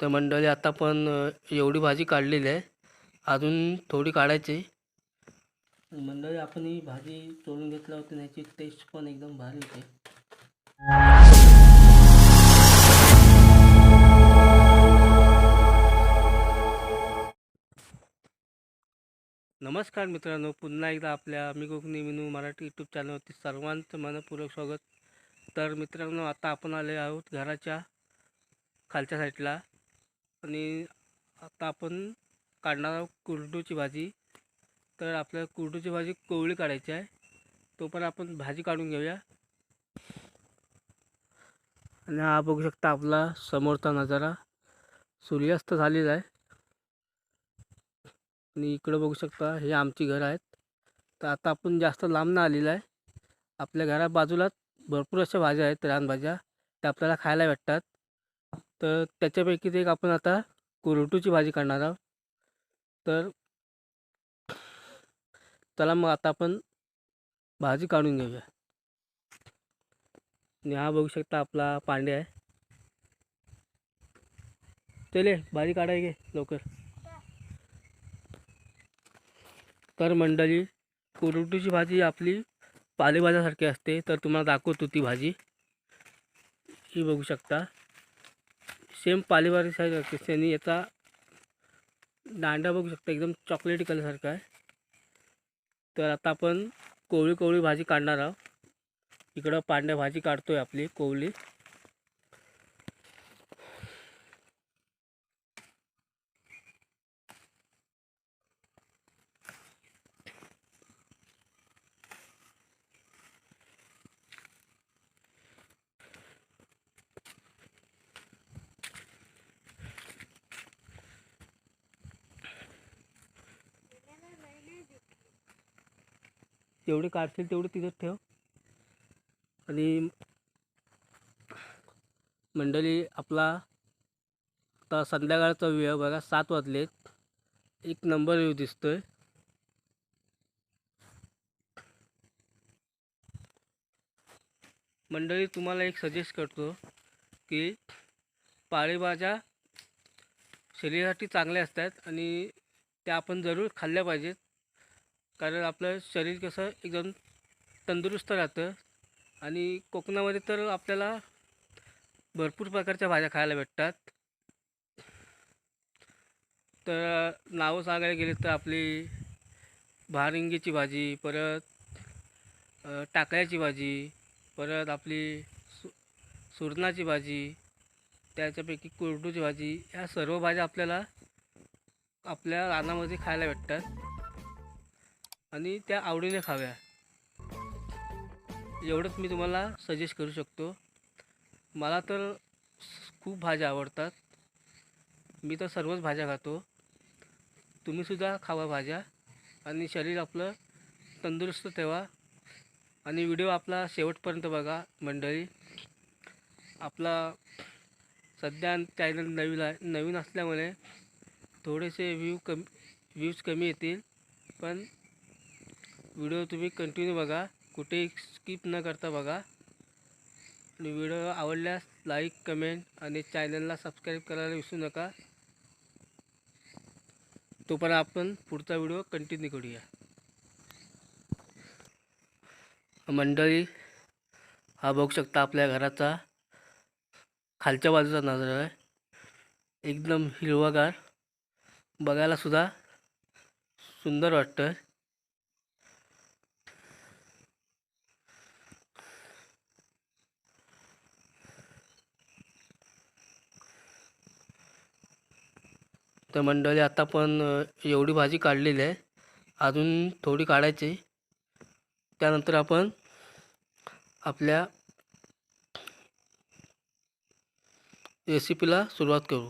तर मंडळी आता पण एवढी भाजी काढलेली आहे. अजून थोडी काढायची. मंडळी आपण ही भाजी चोळून घेतल्या होती त्याची याची टेस्ट पण एकदम भारी होते. नमस्कार मित्रांनो पुन्हा एकदा आपल्या मी कोकणी मिनू मराठी यूट्यूब चॅनलवरती सर्वांचं मनपूर्वक स्वागत. तर मित्रांनो आता आपण आले आहोत घराच्या खालच्या साईडला आणि आता आपण काढणार आहोत कुरडूची भाजी. तर आपल्याला कुरडूची भाजी कोवळी काढायची आहे. तो पण आपण भाजी काढून घेऊया. आणि हा बघू शकता आपला समोरचा नजारा. सूर्यास्त झालेला आहे. आणि इकडं बघू शकता हे आमची घरं आहेत. तर आता आपण जास्त लांब ना आलेलं आहे. आपल्या घरा बाजूलाच भरपूर अशा भाज्या आहेत रानभाज्या. त्या आपल्याला खायला भेटतात. तर त्याच्यापैकीच एक आपण आता कुरटूची भाजी करणार आहोत. तर चला मग आता आपण भाजी काढून घेऊया. आणि हा बघू शकता आपला पांडे आहे. चले भाजी काढाय घे लवकर. तर मंडळी कुरटूची भाजी आपली पालेभाज्यासारखी असते. तर तुम्हाला दाखवतो ती भाजी. ही बघू शकता. सेम पालेभाजीसारखी असते आणि याचा दांडा बघू शकता. एकदम चॉकलेटी कलरसारखा आहे. तर आता आपण कोवळी कोवळी भाजी काढणार आहोत. इकडं पांढऱ्या भाजी काढतो आहे आपली कोवळी. जेवढे काढशील तेवढे तिथंच ठेव. आणि मंडळी आपला आता संध्याकाळचा वेळ बघा सात वाजलेत. एक नंबर व्ह्यू दिसतोय. मंडळी तुम्हाला एक सजेस्ट करतो की पालेभाज्या शरीरासाठी चांगल्या असतात आणि त्या आपण जरूर खाल्ल्या पाहिजेत. कारण आपलं शरीर कसं एकदम तंदुरुस्त राहतं. आणि कोकणामध्ये तर आपल्याला भरपूर प्रकारच्या भाज्या खायला भेटतात. तर नावं सांगायला गेले तर आपली भारिंगीची भाजी परत टाकळ्याची भाजी परत आपली सु सुरणाची भाजी त्याच्यापैकी कुरडूची भाजी ह्या सर्व भाज्या आपल्याला आपल्या रानामध्ये खायला भेटतात. आणि त्या आवडीने खाव्या. एवढंच मी तुम्हाला सजेस्ट करू शकतो. मला तर खूप भाज्या आवडतात. मी तर सर्वच भाज्या खातो. तुम्हीसुद्धा खावा भाज्या आणि शरीर आपलं तंदुरुस्त ठेवा. आणि व्हिडिओ आपला शेवटपर्यंत बघा मंडळी. आपला सध्या चॅनल नवीन आहे नवीन असल्यामुळे थोडेसे व्ह्यू कमी व्ह्यूज कमी येतील. पण व्हिडिओ तुम्ही कंटिन्यू बघा. कुठेही स्किप न करता बघा. आणि व्हिडिओ आवडल्यास लाईक कमेंट आणि चॅनलला सबस्क्राईब करायला विसरू नका. तोपर्यंत आपण पुढचा व्हिडिओ कंटिन्यू करूया. मंडळी हा बघू शकता आपल्या घराचा खालच्या बाजूचा नजर आहे. एकदम हिरवागार. बघायला सुद्धा सुंदर वाटतं तर मंडळी आता पण एवढी भाजी काढलेली आहे. अजून थोडी काढायची त्यानंतर आपण आपल्या रेसिपीला सुरुवात करू.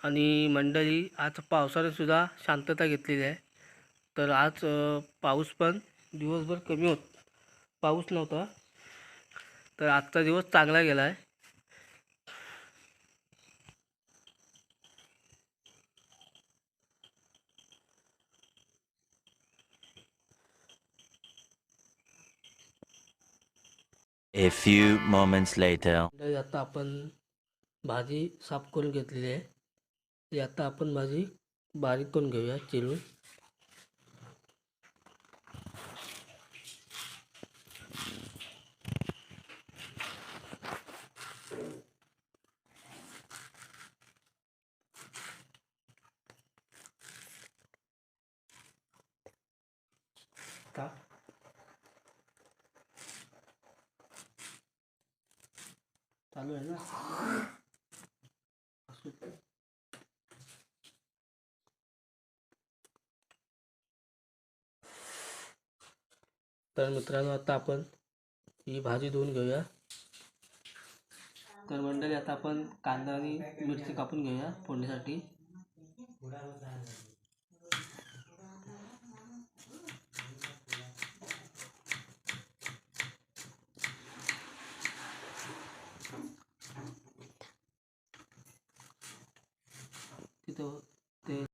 आणि मंडळी आज पावसाळ्यातसुद्धा शांतता घेतलेली आहे. तर आज पाऊस पण दिवसभर कमी होत पाऊस नव्हता. तर आजचा दिवस चांगला गेला आहे A few moments later. आता आपण भाजी साफ़ करून घेतलेली आता आपण भाजी बारीक करून घेऊया, चिरून. चालू आहे ना? तर मित्रांनो आता आपण ही भाजी धुवून घेऊया. तर मंडळी आता आपण कांदा आणि मिरची कापून घेऊया फोडणीसाठी. तिथं ते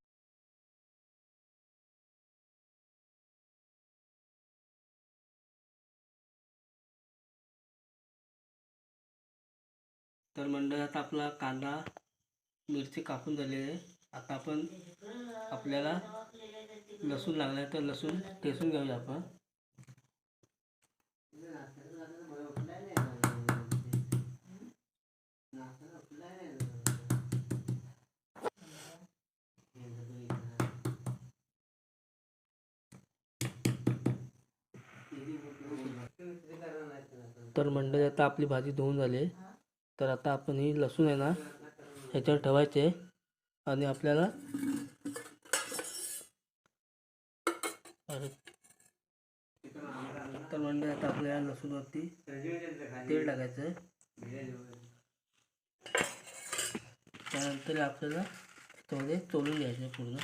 तर मंडळात आता आपला कांदा मिरची कापून झालेली आहे. आता आपण आपल्याला लसूण लागला आहे तर लसूण ठेसून घेऊया आपण. तर मंडळी आता आपली भाजी धुवून झाली. तर आता आपण ही लसूण आहे ना ह्याच्यावर ठेवायचे. आणि आपल्याला तर मंडळी आता आपल्याला लसूणवरती तेल टाकायचं आहे. त्यानंतर आपल्याला थोडे चोलून घ्यायचे आहे पूर्ण.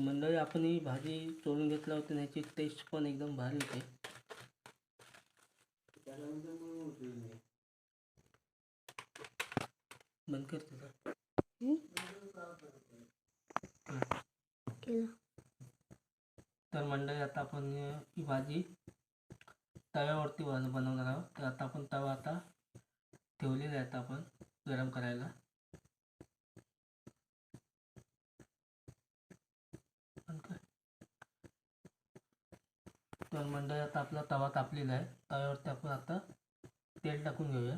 मंडळी आपण ही भाजी चोळून घेतला होती आणि ह्याची टेस्ट पण एकदम भारी होते. बंद कर तुझं केलं. तर मंडळी आता आपण ही भाजी तव्यावरती बन- बनवणार आहोत. तर आता आपण तवा आता ठेवलेला आहे आता आपण गरम करायला बंद कर. तर मंडळी आता आपला तवा तापलेला आहे. तव्यावरती आपण आता तेल टाकून घेऊया.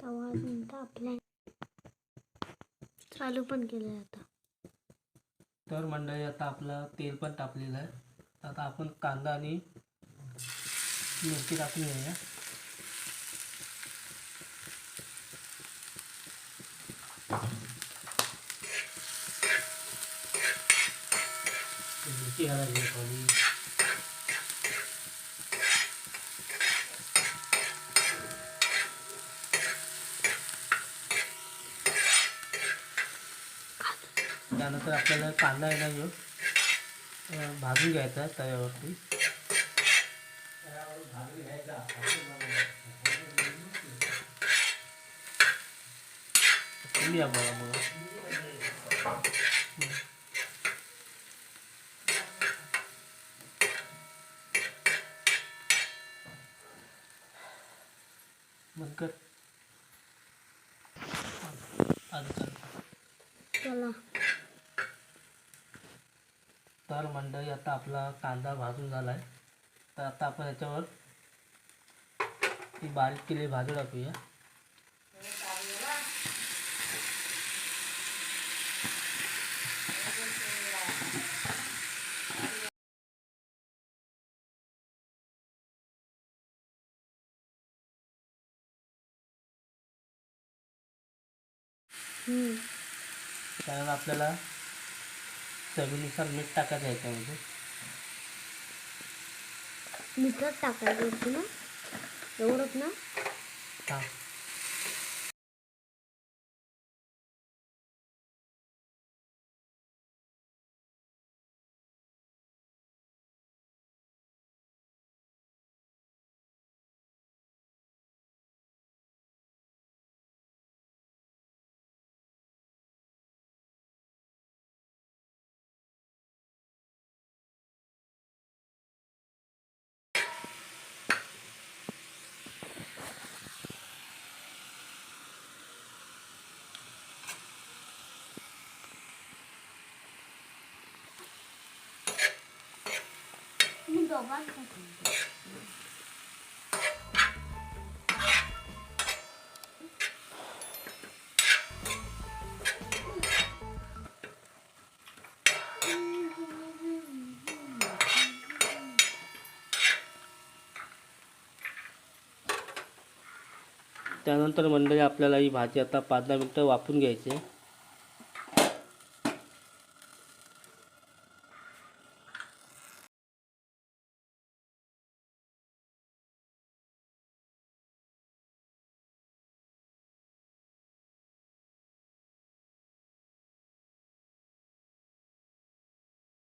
तवा अजून चालू पण केलंय आता. तर मंडळी आता आपलं तेल पण तापलेलं आहे. आता आपण कांदा आणि मिरची टाकून घेऊया. मिरची घालायची थोडी त्यानंतर आपल्याला कांदा आहे ना घेऊन भाजून घ्यायचा आहे तव्यावरती. या मग कर चला तर मंडळी आता आपला कांदा भाजून झाला आहे तर आता आपण याच्यावर ती बारीक केलेली भाजू टाकूया. हम्म. त्यानंतर आपल्याला चवीनुसार मीठ टाकायचं आहे याच्यामध्ये मिठात टाकायचं होतं ना? एवढंच ना? हा. त्यानंतर मंडळी आपल्याला ही भाजी आता पाच दहा मिनटं वाफून घ्यायची आहे.